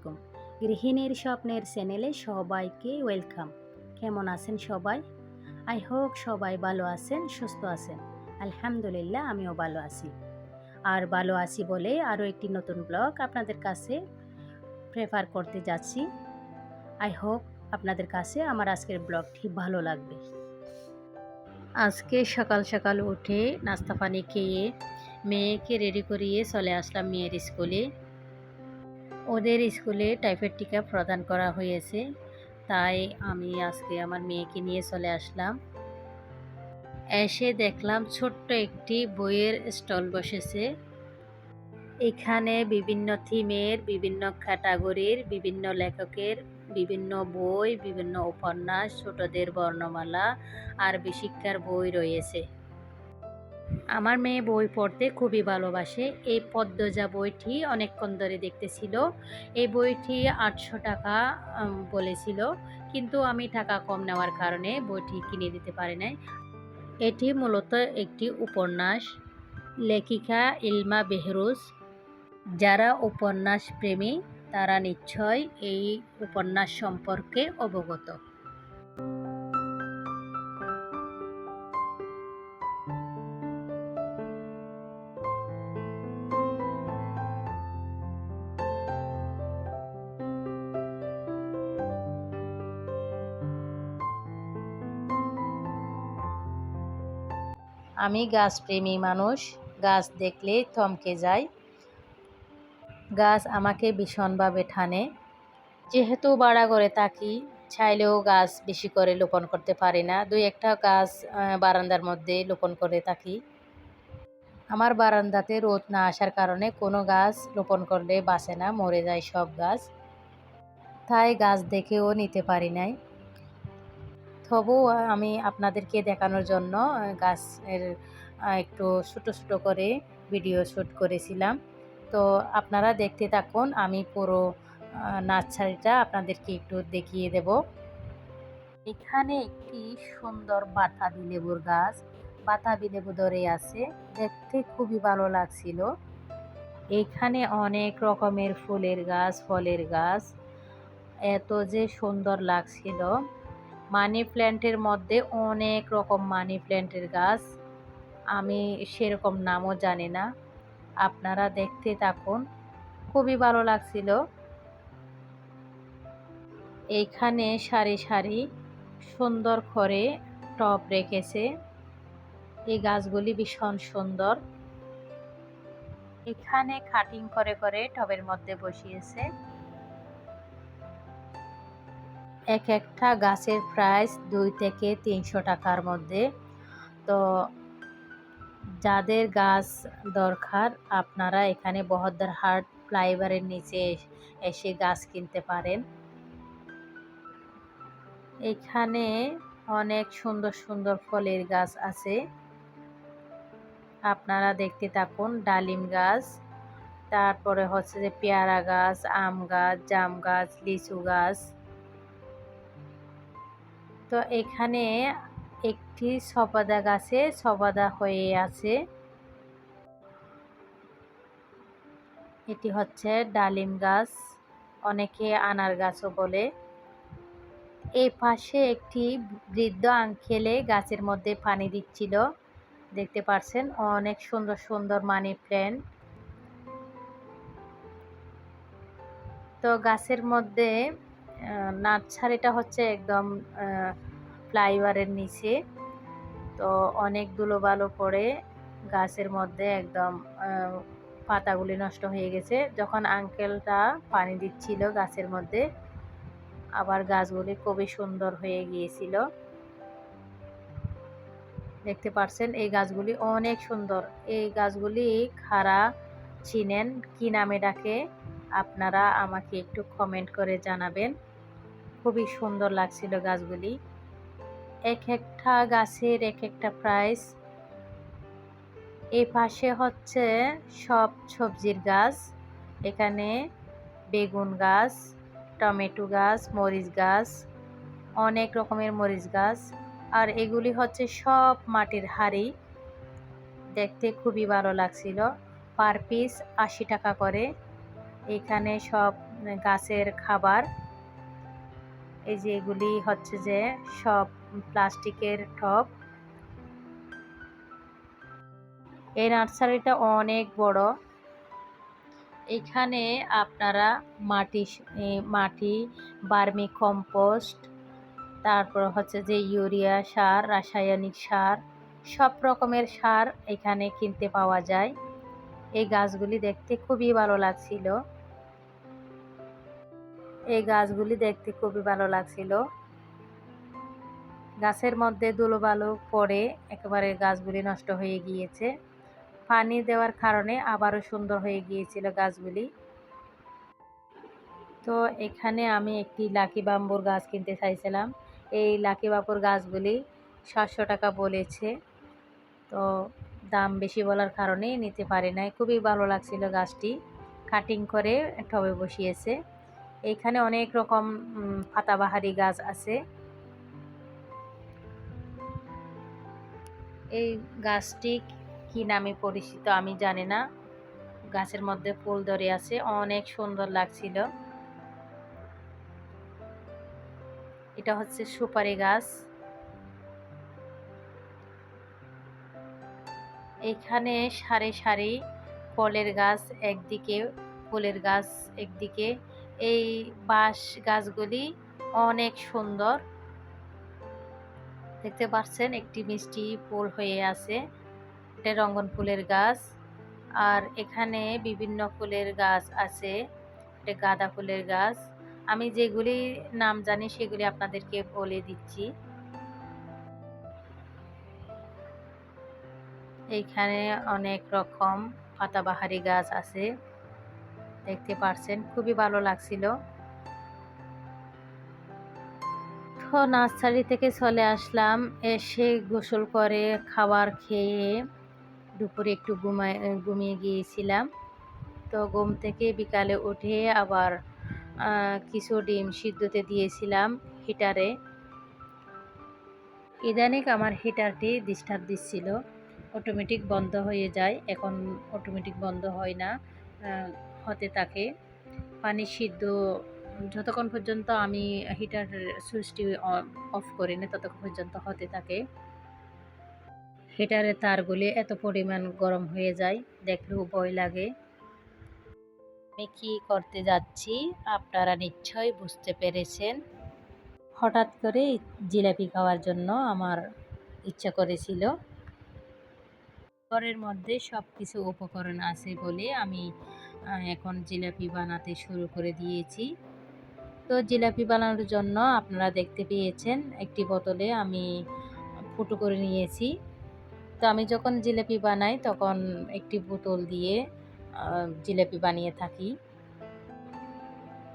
আলাইকুম। গৃহিণীর স্বপ্নের চ্যানেলে সবাইকে ওয়েলকাম। কেমন আছেন সবাই? আই হোক সবাই ভালো আছেন, সুস্থ আছেন। আলহামদুলিল্লাহ, আমিও ভালো আছি। আর ভালো আছি বলে আরও একটি নতুন ব্লগ আপনাদের কাছে প্রেফার করতে যাচ্ছি। আই হোপ আপনাদের কাছে আমার আজকের ব্লগটি ভালো লাগবে। আজকে সকাল সকাল উঠে নাস্তা পানি খেয়ে মেয়েকে রেডি করিয়ে চলে আসলাম মেয়ের স্কুলে। ওদের স্কুলে টাইফয়েড টিকা প্রদান করা হয়েছে। তাই আমি আজকে আমার মেয়েকে নিয়ে চলে আসলাম। এসে দেখলাম ছোট্ট একটি বইয়ের স্টল বসেছে। এখানে বিভিন্ন থিমের, বিভিন্ন ক্যাটাগরির, বিভিন্ন লেখকের বিভিন্ন বই, বিভিন্ন উপন্যাস, ছোটদের বর্ণমালা আর শিক্ষার বই রয়েছে। আমার মেয়ে বই পড়তে খুবই ভালোবাসে। এই পদ্মজা বইটি অনেকক্ষণ ধরে দেখতেছিল। এই বইটি আটশো টাকা বলেছিল। কিন্তু আমি টাকা কম নেওয়ার কারণে বইটি কিনে দিতে পারি নাই। এটি মূলত একটি উপন্যাস। লেখিকা ইলমা বেহরুজ। যারা উপন্যাস প্রেমী তারা নিশ্চয় এই উপন্যাস সম্পর্কে অবগত। আমি গাছপ্রেমী মানুষ, গাছ দেখলে থমকে যাই। গাছ আমাকে ভীষণভাবে টানে যেহেতু বাড়া করে থাকি, চাইলেও গাছ বেশি করে লোপন করতে পারি না। দুই একটা গাছ বারান্দার মধ্যে লোপন করে থাকি। আমার বারান্দাতে রোদ না আসার কারণে কোনো গাছ লোপন করলে বাঁচে না, মরে যায় সব গাছ। তাই গাছ দেখেও নিতে পারি নাই। তবুও আমি আপনাদেরকে দেখানোর জন্য গাছের একটু ছোটো ছোটো করে ভিডিও শ্যুট করেছিলাম। তো আপনারা দেখতে থাকুন, আমি পুরো নার্সারিটা আপনাদেরকে একটু দেখিয়ে দেব। এখানে একটি সুন্দর বাতাবি লেবুর গাছ, বাতাবি লেবু ধরে আছে, দেখতে খুবই ভালো লাগছিল। এখানে অনেক রকমের ফুলের গাছ, ফলের গাছ, এত যে সুন্দর লাগছিল। মানি প্ল্যান্টের মধ্যে অনেক রকম মানি প্ল্যান্টের গাছ। আমি সেরকম নামও জানি না। আপনারা দেখতে থাকুন। খুবই ভালো লাগছিল। এইখানে সারি সারি সুন্দর করে টব রেখেছে। এই গাছগুলি ভীষণ সুন্দর। এখানে কাটিং করে করে টবের মধ্যে বসিয়েছে। এক একটা গাছের প্রাইস দুই থেকে তিনশো টাকার মধ্যে। তো যাদের গাছ দরকার, আপনারা এখানে বহদ্দার হাট ফ্লাইওভারের নিচে এসে গাছ কিনতে পারেন। এখানে অনেক সুন্দর সুন্দর ফলের গাছ আছে। আপনারা দেখতে থাকুন, ডালিম গাছ, তারপরে হচ্ছে যে পেয়ারা গাছ, আম গাছ, জাম গাছ, লিচু গাছ। তো এখানে একটি সপাদা গাছে সপাদা হয়ে আছে। এটি হচ্ছে ডালিম গাছ, অনেকে আনার গাছও বলে। এই পাশে একটি বৃদ্ধ আঙ্কেলে গাছের মধ্যে পানি দিচ্ছিল। দেখতে পাচ্ছেন অনেক সুন্দর সুন্দর মানি প্ল্যান্ট। তো গাছের মধ্যে নার্সারিটা হচ্ছে একদম ফ্লাইওভারের নিচে। তো অনেক ধুলোবালো পড়ে গাছের মধ্যে একদম পাতাগুলি নষ্ট হয়ে গেছে। যখন আঙ্কেলটা পানি দিচ্ছিল গাছের মধ্যে, আবার গাছগুলি খুবই সুন্দর হয়ে গিয়েছিল। দেখতে পাচ্ছেন এই গাছগুলি অনেক সুন্দর। এই গাছগুলি খাড়া চিনেন কি নামে ডাকে, আপনারা আমাকে একটু কমেন্ট করে জানাবেন। খুবই সুন্দর লাগছিল গাছগুলি। এক একটা গাছের এক একটা প্রাইস এই পাশে হচ্ছে সব সবজির গাছ। এখানে বেগুন গাছ, টমেটো গাছ, মরিচ গাছ, অনেক রকমের মরিচ গাছ। আর এগুলি হচ্ছে সব মাটির হাড়ি। দেখতে খুবই ভালো লাগছিল। পার পিস আশি টাকা করে। এখানে সব গাছের খাবার। এই যে এগুলি হচ্ছে যে সব প্লাস্টিকের টব। এই নার্সারিটা অনেক বড়। এখানে আপনারা মাটি মাটি, বার্মি কম্পোস্ট, তারপর হচ্ছে যে ইউরিয়া সার, রাসায়নিক সার, সব রকমের সার এখানে কিনতে পাওয়া যায়। এই গাছগুলি দেখতে খুবই ভালো লাগছিল। এই গাছগুলি দেখতে খুবই ভালো লাগছিল। গাছের মধ্যে ধুলো বালু পড়ে একেবারে গাছগুলি নষ্ট হয়ে গিয়েছে। পানি দেওয়ার কারণে আবারও সুন্দর হয়ে গিয়েছিল গাছগুলি। তো এখানে আমি একটি লাকি বাম্বুর গাছ কিনতে চাইছিলাম। এই লাকি বাম্বুর গাছগুলি সাতশো টাকা বলেছে। তো দাম বেশি বলার কারণে নিতে পারি নাই। খুবই ভালো লাগছিল গাছটি। কাটিং করে টবে বসিয়েছে। এইখানে অনেক রকম পাতাবাহারি গাছ আছে। এই গাছটি কি নামে পরিচিত আমি জানি না। গাছের মধ্যে ফুল ধরে আছে, অনেক সুন্দর লাগছিল। এটা হচ্ছে সুপারি গাছ। এখানে সারি সারি ফলের গাছ, একদিকে ফুলের গাছ, একদিকে এই বাঁশ গাছগুলি অনেক সুন্দর। দেখতে পাচ্ছেন একটি মিষ্টি ফুল হয়ে আছে। এটা রঙ্গন ফুলের গাছ। আর এখানে বিভিন্ন ফুলের গাছ আছে। এটা গাঁদা ফুলের গাছ। আমি যেগুলি নাম জানি সেগুলি আপনাদেরকে বলে দিচ্ছি। এইখানে অনেক রকম পাতাবাহারি গাছ আছে। দেখতে পারছেন, খুবই ভালো লাগছিল। তো নার্সারি থেকে চলে আসলাম, এসে গোসল করে খাবার খেয়ে দুপুরে একটু ঘুমায় ঘুমিয়ে গিয়েছিলাম। তো ঘুম থেকে বিকালে উঠে আবার কিছু ডিম সিদ্ধতে দিয়েছিলাম হিটারে। ইদানিক আমার হিটারটি ডিস্টার্ব দিচ্ছিল, অটোমেটিক বন্ধ হয়ে যায়, এখন অটোমেটিক বন্ধ হয় না। হতে থাকে। পানি সিদ্ধ, যতক্ষণ পর্যন্ত আমি হিটার সুইচটি অফ করি না, ততক্ষণ পর্যন্ত হতে থাকে। হিটারের তারগুলি এত পরিমাণ গরম হয়ে যায়, দেখলেও ভয় লাগে। আমি কি করতে যাচ্ছি, আপনারা নিশ্চয়ই বুঝতে পেরেছেন। হঠাৎ করে জিলাপি খাওয়ার জন্য আমার ইচ্ছা করেছিল। ঘরের মধ্যে সব কিছু উপকরণ আছে বলে আমি এখন জিলাপি বানাতে শুরু করে দিয়েছি। তো জিলাপি বানানোর জন্য আপনারা দেখতে পেয়েছেন একটি বোতলে আমি ফুটো করে নিয়েছি। তো আমি যখন জিলাপি বানাই তখন একটি বোতল দিয়ে জিলাপি বানিয়ে থাকি।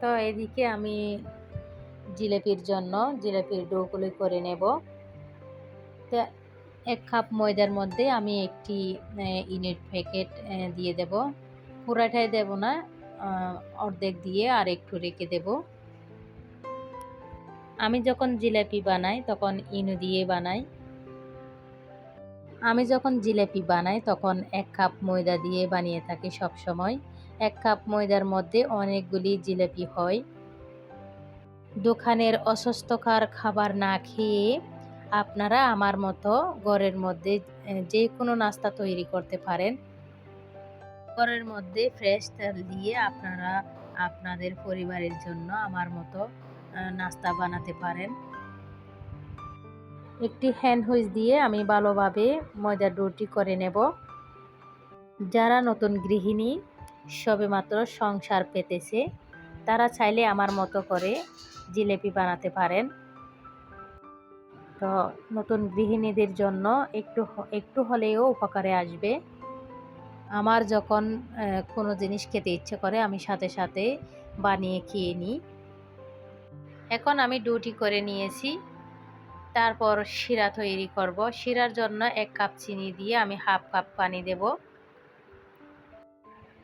তো এদিকে আমি জিলাপির জন্য জিলাপির ডোগুলি করে নেব। তো এক কাপ ময়দার মধ্যে আমি একটি ইনেট প্যাকেট দিয়ে দেব। পুরাটাই দেব না অর্ধেক দিয়ে আর একটু রেখে দেব। আমি যখন জিলাপি বানাই তখন ইনু দিয়ে বানাই। আমি যখন জিলাপি বানাই তখন এক কাপ ময়দা দিয়ে বানিয়ে থাকি সব সময় এক কাপ ময়দার মধ্যে অনেকগুলি জিলাপি হয়। দোকানের অস্বাস্থ্যকর খাবার না খেয়ে আপনারা আমার মতো ঘরের মধ্যে যে কোনো নাস্তা তৈরি করতে পারেন। ঘরের মধ্যে ফ্রেশ তেল দিয়ে আপনারা আপনাদের পরিবারের জন্য আমার মতো নাস্তা বানাতে পারেন। একটি হ্যান্ড হুইচ দিয়ে আমি ভালোভাবে ময়দার ডোটি করে নেব। যারা নতুন গৃহিণী সবে মাত্র সংসার পেতেছে, তারা চাইলে আমার মতো করে জিলেপি বানাতে পারেন। তো নতুন গৃহিণীদের জন্য একটু একটু হলেও উপকারে আসবে। আমার যখন কোনো জিনিস খেতে ইচ্ছে করে, আমি সাথে সাথে বানিয়ে খেয়ে নিই। এখন আমি ডুটি করে নিয়েছি। তারপর শিরা তৈরি করব। শিরার জন্য এক কাপ চিনি দিয়ে আমি হাফ কাপ পানি দেব।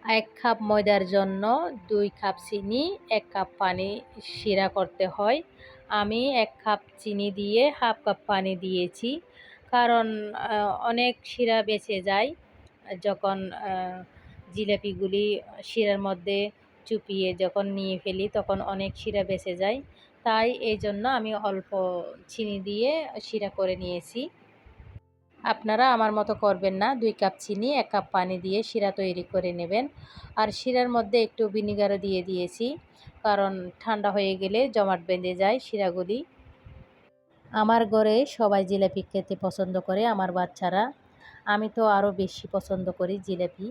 এক কাপ ময়দার জন্য দুই কাপ চিনি, এক কাপ পানি শিরা করতে হয়। আমি এক কাপ চিনি দিয়ে হাফ কাপ পানি দিয়েছি। কারণ অনেক শিরা বেঁচে যায়। যখন জিলাপিগুলি শিরার মধ্যে চুপিয়ে যখন নিয়ে ফেলি, তখন অনেক শিরা বেঁচে যায়। তাই এই জন্য আমি অল্প চিনি দিয়ে শিরা করে নিয়েছি। আপনারা আমার মতো করবেন না। দুই কাপ চিনি, এক কাপ পানি দিয়ে শিরা তৈরি করে নেবেন। আর শিরার মধ্যে একটু ভিনিগারও দিয়ে দিয়েছি, কারণ ঠান্ডা হয়ে গেলে জমাট বেঁধে যায় শিরাগুলি। আমার ঘরে সবাই জিলাপি খেতে পছন্দ করে, আমার বাচ্চারা। আমি তো আরও বেশি পছন্দ করি জিলাপি।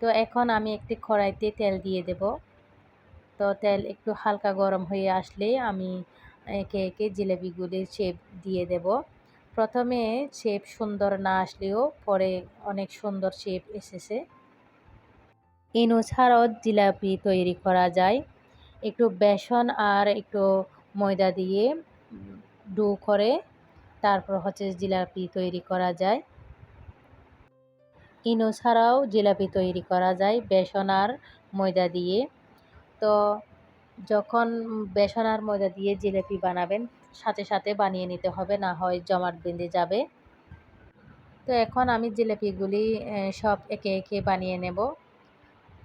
তো এখন আমি একটি কড়াইতে তেল দিয়ে দেব। তো তেল একটু হালকা গরম হয়ে আসলে আমি একে একে জিলাপিগুলির শেপ দিয়ে দেব। প্রথমে শেপ সুন্দর না আসলেও পরে অনেক সুন্দর শেপ এসেছে। ইনো ছাড়াও জিলাপি তৈরি করা যায়। একটু বেসন আর একটু ময়দা দিয়ে ডু করে তারপর হচ্ছে জিলাপি তৈরি করা যায়। ইনো ছাড়াও জিলাপি তৈরি করা যায় বেসন আর ময়দা দিয়ে। তো যখন বেসন আর ময়দা দিয়ে জিলাপি বানাবেন, সাথে সাথে বানিয়ে নিতে হবে, না হয় জমাট বেঁধে যাবে। তো এখন আমি জিলাপিগুলি সব একে একে বানিয়ে নেব।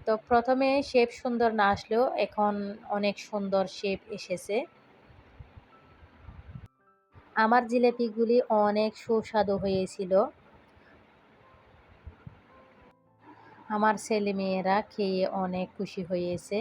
তো প্রথমে শেপ সুন্দর না আসলেও এখন অনেক সুন্দর শেপ এসেছে। আমার জিলাপিগুলি অনেক সুস্বাদু হয়েছিল। আমার ছেলে মেয়েরা খেয়ে অনেক খুশি হয়েছে।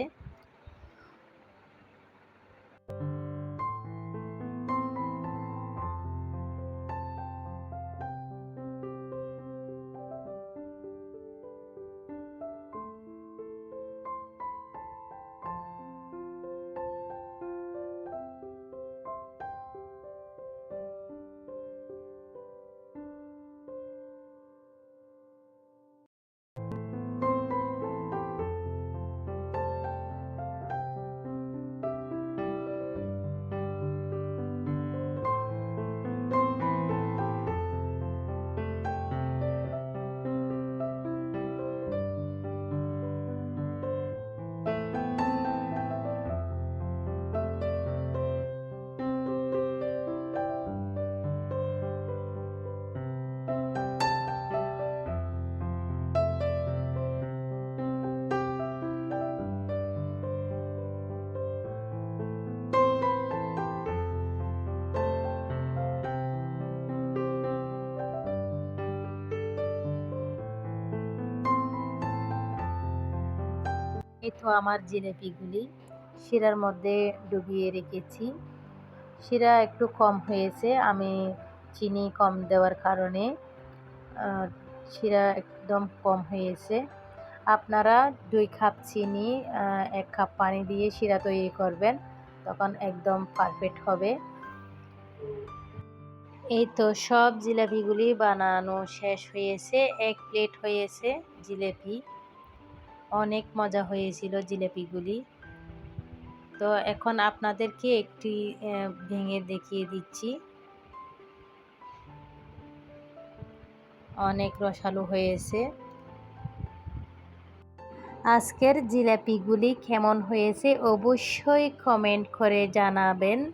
তো আমার জিলেপিগুলি শিরার মধ্যে ডুবিয়ে রেখেছি। শিরা একটু কম হয়েছে, আমি চিনি কম দেওয়ার কারণে শিরা একদম কম হয়েছে। আপনারা দুই কাপ চিনি এক কাপ পানি দিয়ে শিরা তৈরি করবেন, তখন একদম পারফেক্ট হবে। এই তো সব জিলাপিগুলি বানানো শেষ হয়েছে, এক প্লেট হয়েছে জিলেপি। অনেক মজা হয়েছিল জিলেপিগুলি। তো এখন আপনাদেরকে একটি ভেঙে দেখিয়ে দিচ্ছি। অনেক রসালো হয়েছে। আজকের জিলাপিগুলি কেমন হয়েছে অবশ্যই কমেন্ট করে জানাবেন।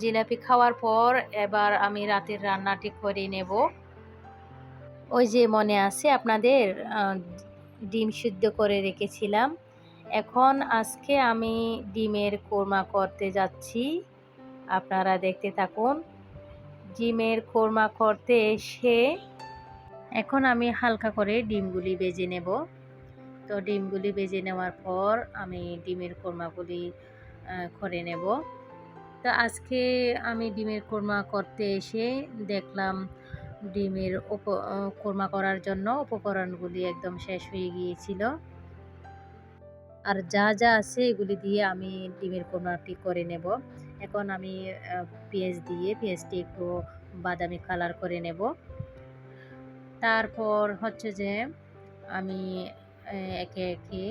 জিলাপি খাওয়ার পর এবার আমি রাতের রান্নাটি করে নেব। ওই যে মনে আছে আপনাদের ডিম সিদ্ধ করে রেখেছিলাম। এখন আজকে আমি ডিমের কোরমা করতে যাচ্ছি। আপনারা দেখতে থাকুন, ডিমের কোরমা করতে এসে এখন আমি হালকা করে ডিমগুলি বেজে নেব। তো ডিমগুলি বেজে নেওয়ার পর আমি ডিমের কোরমাগুলি করে নেব। তো আজকে আমি ডিমের কোরমা করতে এসে দেখলাম ডিমের উপ কোরমা করার জন্য উপকরণগুলি একদম শেষ হয়ে গিয়েছিল। আর যা যা আছে এগুলি দিয়ে আমি ডিমের কোরমাটি করে নেব। এখন আমি পেঁয়াজ দিয়ে পেঁয়াজটি একটু বাদামি কালার করে নেব। তারপর হচ্ছে যে আমি একে একে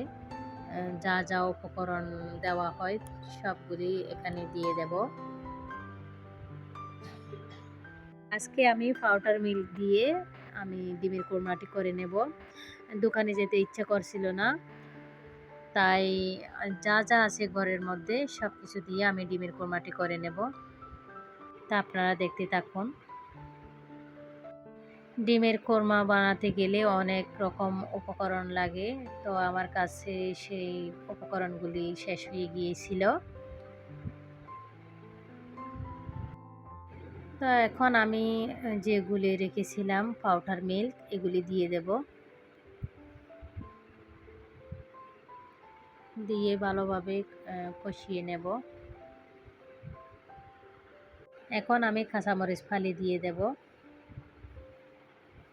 যা যা উপকরণ দেওয়া হয় সবগুলি এখানে দিয়ে দেব। আজকে আমি পাউডার মিল্ক দিয়ে আমি ডিমের কোরমাটি করে নেব। দোকানে যেতে ইচ্ছা করছিল না, তাই যা যা আছে ঘরের মধ্যে সব কিছু দিয়ে আমি ডিমের কোরমাটি করে নেব। তা আপনারা দেখতে থাকুন। ডিমের কোরমা বানাতে গেলে অনেক রকম উপকরণ লাগে। তো আমার কাছে সেই উপকরণগুলি শেষ হয়ে গিয়েছিল। তো এখন আমি যেগুলি রেখেছিলাম পাউডার মিল্ক এগুলি দিয়ে দেব। দিয়ে ভালোভাবে কষিয়ে নেব। এখন আমি কাঁচামরিচ ফালি দিয়ে দেব।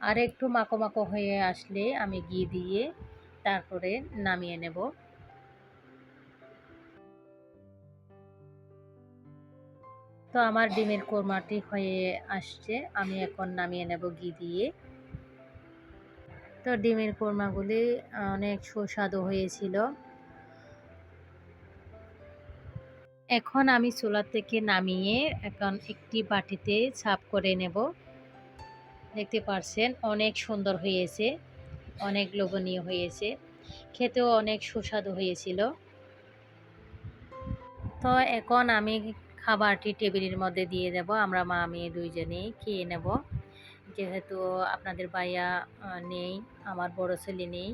আর একটু মাখো মাখো হয়ে আসলে আমি ঘি দিয়ে তারপরে নামিয়ে নেব। তো আমার ডিমের কোরমাটি হয়ে আসছে, আমি এখন নামিয়ে নেব ঘি দিয়ে। তো ডিমের কোরমাগুলি অনেক সুস্বাদু হয়েছিল। এখন আমি চুলা থেকে নামিয়ে এখন একটি বাটিতে ছাপ করে নেব। দেখতে পারছেন অনেক সুন্দর হয়েছে অনেক লোভনীয় হয়েছে খেতেও অনেক সুস্বাদু হয়েছিল। তো এখন আমি খাবারটি টেবিলের মধ্যে দিয়ে দেব আমরা মা মেয়ে দুইজনেই খেয়ে নেব। যেহেতু আপনাদের আহ, নেই আমার বড় ছেলে নেই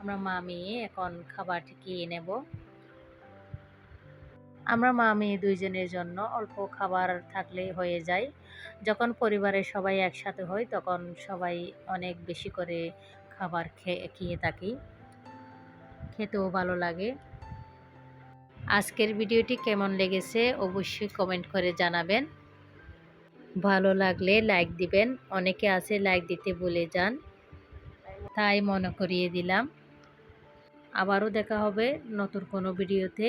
আমরা মা মেয়ে এখন খাবারটি খেয়ে নেব। আমরা মা মেয়ে দুইজনের জন্য অল্প খাবার থাকলে হয়ে যায়। যখন পরিবারের সবাই একসাথে হয় তখন সবাই অনেক বেশি করে খাবার খেয়ে খেয়ে থাকি। খেতেও ভালো লাগে। আজকের ভিডিওটি কেমন লেগেছে অবশ্যই কমেন্ট করে জানাবেন। ভালো লাগলে লাইক দিবেন, অনেকে আছে লাইক দিতে ভুলে যান। তাই মনে করিয়ে দিলাম। আবারও দেখা হবে নতুন কোনো ভিডিওতে।